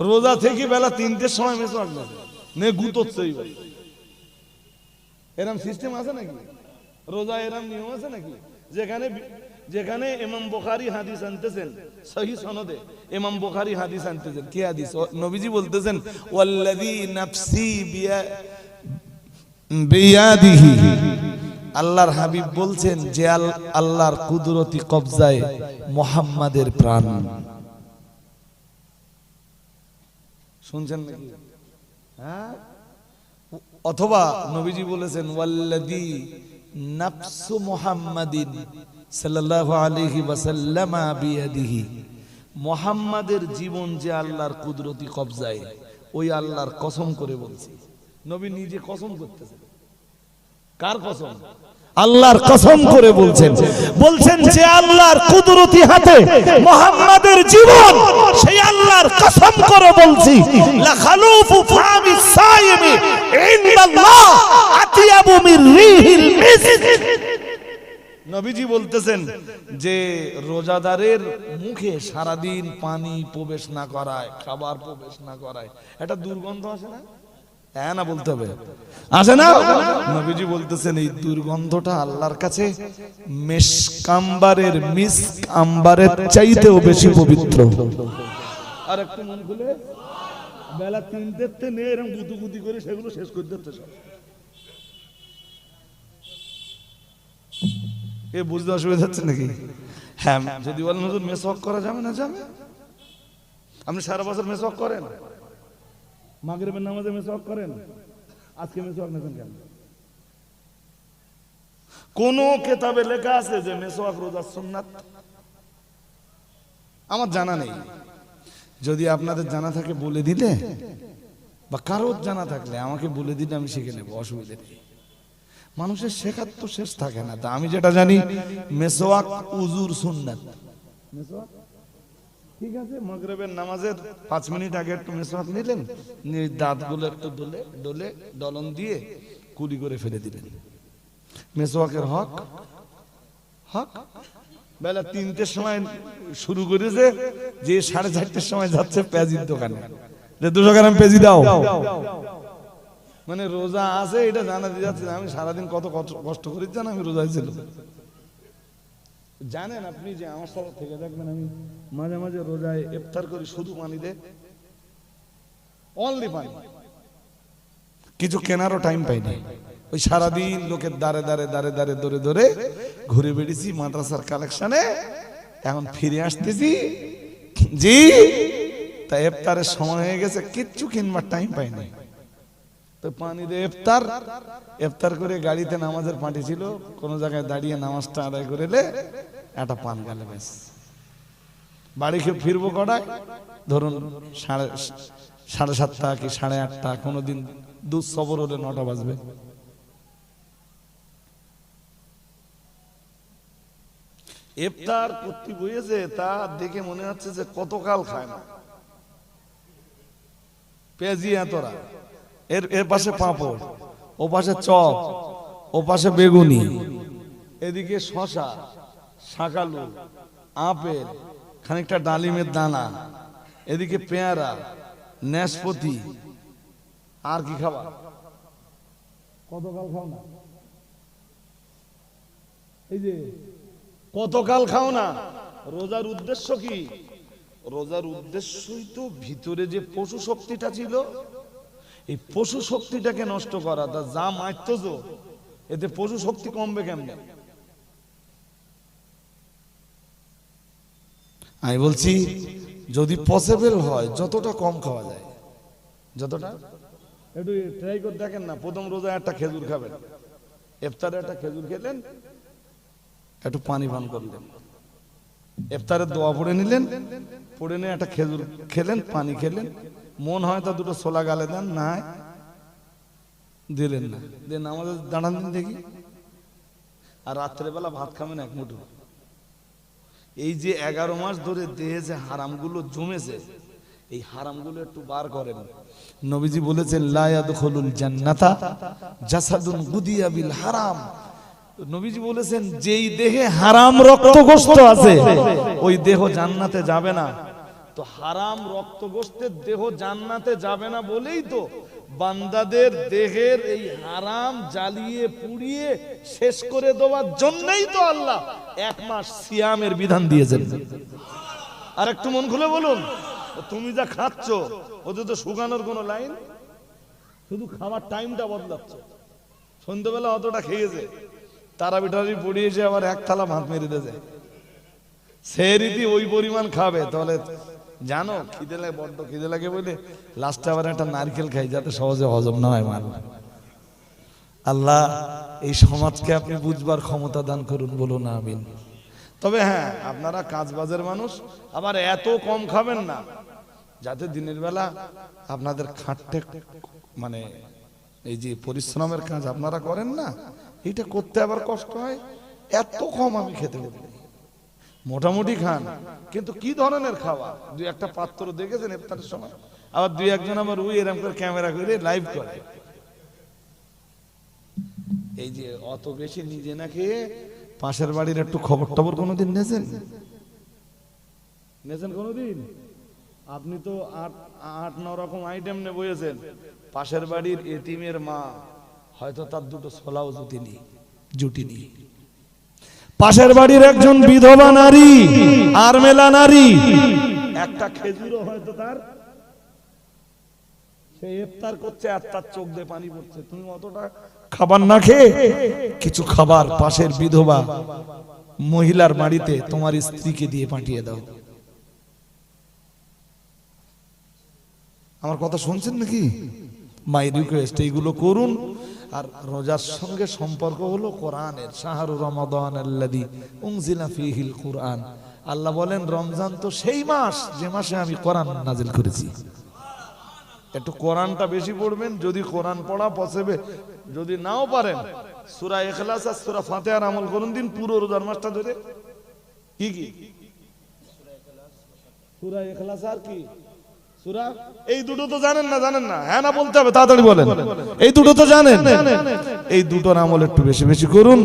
রোজা থেকে বেলা তিনটের সময় মেসওয়াক যাবে নে গুতোচ্ছে এরম সিস্টেম আছে নাকি? রোজা এরম নিয়ম আছে নাকি? যেখানে যেখানে ইমাম বুখারী হাদিস আনতেছেন, সহি সনদে ইমাম বুখারী হাদিস আনতেছেন। কি হাদিস? নবীজি বলতেছেন, ওয়াল্লাযী নাফসি বিয়া বিয়াদিহি। আল্লাহর হাবিব বলছেন যে আল- আল্লাহর কুদরতি কবজায় মোহাম্মদের প্রাণ। শুনছেন নাকি? হ্যাঁ? অথবা নবীজি বলেছেন ওয়াল্লাদি নাফসু মুহাম্মাদিন সাল্লাল্লাহু আলাইহি ওয়াসাল্লামা বিয়াদিহি। মুহাম্মাদের জীবন যে আল্লাহর কুদরতি কবজায়, ওই আল্লাহর কসম করে বলছি। নবী নিজে কসম করতেছেন। কার কসম? আল্লাহর কসম করে বলছেন। বলছেন যে আল্লাহর কুদরতি হাতে মোহাম্মদের জীবন, সেই আল্লাহর কসম করে বলছি লা ফামি সাইমি ইনদাল্লাহ আতিয়াবু মির রিহিল মিস্ক। নবীজি বলতেছেন যে রোজাদারের মুখে সারাদিন পানি প্রবেশ না করায়, খাবার প্রবেশ না করায়। একটা দুর্গন্ধ আসে না? হ্যাঁ না বলতে হবে। আসে না? নবীজি বলতেছেন এই দুর্গন্ধটা আল্লাহর কাছে মেশকাম্বারের মিস আম্বারের চাইতেও বেশি পবিত্র। আর একটু মন খুলে। বেলা তিনটেতে নিয়ে এরকম গুতু গুতি করে সেগুলো শেষ করে দিতে সব। এ বুঝতে অসুবিধা হচ্ছে নাকি? হ্যাঁ যদি বলেন মেসওয়াক করা যাবে না? যাবে। আপনি সারা বছর মেসওয়াক করেন? মাগরিবের নামাজে মেসওয়াক করেন? আজকে মেসওয়াক নেছেন কেন কোন কেতাবে লেখা আছে যে মেসওয়াক রোজার সুন্নাত? আমার জানা নেই। যদি আপনাদের জানা থাকে বলে দিলে বা কারোর জানা থাকলে আমাকে বলে দিলে আমি শিখে নেব, অসুবিধা নেই। মানুষের শেখার তো শেষ থাকে না। তা আমি যেটা জানি মেসোয়াক উজুর সুন্নাত। মেসোয়াক ঠিক আছে, মাগরিবের নামাজের পাঁচ মিনিট আগে একটু মেসোয়াক নিলেন দাঁতগুলো একটু ডলে ডলে ডলন দিয়ে কুলি করে ফেলে দিলেন। মেসোয়াকের হক হক? বেলা তিনটের সময় শুরু করেছে, যে সাড়ে চারটের সময় যাচ্ছে পেঁয়াজির দোকানে। যে দুশো গ্রাম পেঁয়াজি দাও। মানে রোজা আছে, এটা জানা দিয়ে যাচ্ছে আমি সারাদিন কত কষ্ট- করি জান, আমি রোজায় ছিল জানেন আপনি যে আমার সাথে থেকে থাকবেন আমি মাঝে মাঝে রোজায় ইফতার করি, শুধু পানি দে অনলি পানি। কিছু কেনারও টাইম পাই পাইনি ওই সারাদিন লোকের দাঁড়ে দাঁড়ে দাঁড়ে দাঁড়ে ধরে ধরে ঘুরে বেড়েছি মাদ্রাসার কালেকশনে এখন ফিরে আসতেছি। জি, তা ইফতারের সময় হয়ে গেছে, কিচ্ছু কিনবার টাইম পাই পাইনি তো পানি দিয়ে ইফতার ইফতার করে গাড়িতে নামাজের পার্টি ছিল, কোন জায়গায় দাঁড়িয়ে নামাজটা আদায় করেলে একটা পান গেলে বেশ বাড়ি খেয়ে ফিরবো কটায়? ধরুন সাড়ে সাড়ে সাতটা কি সাড়ে আটটা, কোনোদিন দু সবর হলে নটা বাজবে। ইফতার করতে বইয়েছে তা দেখে মনে হচ্ছে যে কতকাল খায় না। পেঁয়াজি এতরা এর এর পাশে পাঁপড় ও পাশে চপ ও পাশে বেগুনি। এদিকে শশা শাকালু আপেল খানিকটা ডালিমের দানা এদিকে পেয়ারা নাশপাতি আর কি খাবা? কতকাল খাও না? এই যে কতকাল খাও না? রোজার উদ্দেশ্য কি? রোজার উদ্দেশ্যই তো ভিতরে যে পশু শক্তিটা ছিল এই পশু শক্তিটাকে নষ্ট করা তা যা মারতো তো এতে পশু শক্তি কমবে কেমনে? আমি বলছি যদি পসিবল হয় যতটা কম খাওয়া যায়। যতটা? একটু ট্রাই করে দেখেন না প্রথম রোজা একটা খেজুর খাবেন। ইফতারে একটা খেজুর খেলেন একটু পানি পান করলেন ইফতারের দোয়া পড়ে নিলেন পড়ে নিয়ে একটা খেজুর খেলেন পানি খেলেন। মন হয় তা দুটো ছোলা গালে দেন না দিলেন না। দেন আমাদের দাঁড়ান দিন দেখি। আর রাত্রেবেলা ভাত খাবেন এক মুঠো। এই যে এগারো মাস ধরে দেহে যে হারামগুলো জমেছে, এই হারামগুলো একটু বার করেন। নবীজি বলেছেন লায়াদখুলুল জান্নাতা জাসাদুন গুদিয়া বিল হারাম। নবীজি বলেছেন, যেই দেহে হারাম রক্ত গোস্ত আছে, ওই দেহ জান্নাতে যাবে না। তো হারাম রক্ত রক্তগোষ্ঠের দেহ জান্নাতে যাবে না বলেই তো বান্দাদের দেহের এই হারাম জ্বালিয়ে পুড়িয়ে শেষ করে দেওয়ার জন্যই তো আল্লাহ এক মাস সিয়ামের বিধান দিয়েছেন। আর একটু মন খুলে বলুন, তুমি যা খাচ্ছ ওদের তো শুকানোর কোনো লাইন? শুধু খাওয়ার টাইমটা বদলাচ্ছ। সন্ধ্যেবেলা অতটা খেয়েছে তারা বিটারি পড়িয়েছে আবার এক থালা ভাত মেরে দিয়েছে। সে রীতি ওই পরিমাণ খাবে, তাহলে জানো? খিদে লাগে, বড্ড খিদে লাগে বলে লাস্টে আবার একটা নারকেল খাই, যাতে সহজে হজম না হয় মার। আল্লাহ, এই সমাজকে আপনি বুঝবার ক্ষমতা দান করুন বলুন, আমিন। তবে হ্যাঁ আপনারা কাজবাজের মানুষ, আবার এত কম খাবেন না। যাতে দিনের বেলা আপনাদের খাটতে মানে এই যে পরিশ্রমের কাজ আপনারা করেন না এটা করতে আবার কষ্ট হয়, এত কম আমি খেতে পারি। মোটামুটি খান। কিন্তু কি ধরনের খাওয়া দুই একটা পাত্র দেখেছেন ইফতারের সময়? আবার দুই একজন আবার উই এরকম করে ক্যামেরা করে লাইভ করে। এই যে অত বেশি নিজে না খেয়ে পাশের বাড়ির একটু খবর টবর কোনোদিন নেছেন? নেছেন কোনোদিন? আপনি তো আট আট, ন রকম আইটেম নিয়ে বসেছেন পাশের বাড়ির এটিমের মা, হয়তো তার দুটো ছোলাও জুটিনি জুটিনি পাশের বাড়ির একজন বিধবা নারী আর মেলা নারী। একটা খেজুরও হয়তো তার। চোখ দিয়ে তুমি খাবার না খেয়ে কিছু খাবার পাশের বিধবা মহিলার বাড়িতে তোমার স্ত্রীকে দিয়ে পাঠিয়ে দাও। আমার কথা শুনছেন নাকি? মাই রিকোয়েস্ট এইগুলো করুন। আর রোজার সঙ্গে সম্পর্ক হলো কোরআনের, শাহরু রমাদান উনজিলা ফিহিল কোরআন। আল্লাহ বলেন, রমজান তো সেই মাস, যে মাসে আমি কোরআন নাজিল করেছি। একটু কোরআনটা বেশি পড়বেন, যদি কোরআন পড়া পসেবে যদি নাও পারেন। সুরা এখলাস আর সূরা ফাতিহার আমল করুন দিন, পুরো রোজার মাসটা ধরে। কি কি? সুরা এখলাস আর কি? এই দুটো তো জানেন না জানেন না। হ্যাঁ না, বলতে হবে, তাড়াতাড়ি বলেন। এই দুটো তো জানেন। এই দুটোর আমল একটু বেশি বেশি করুন।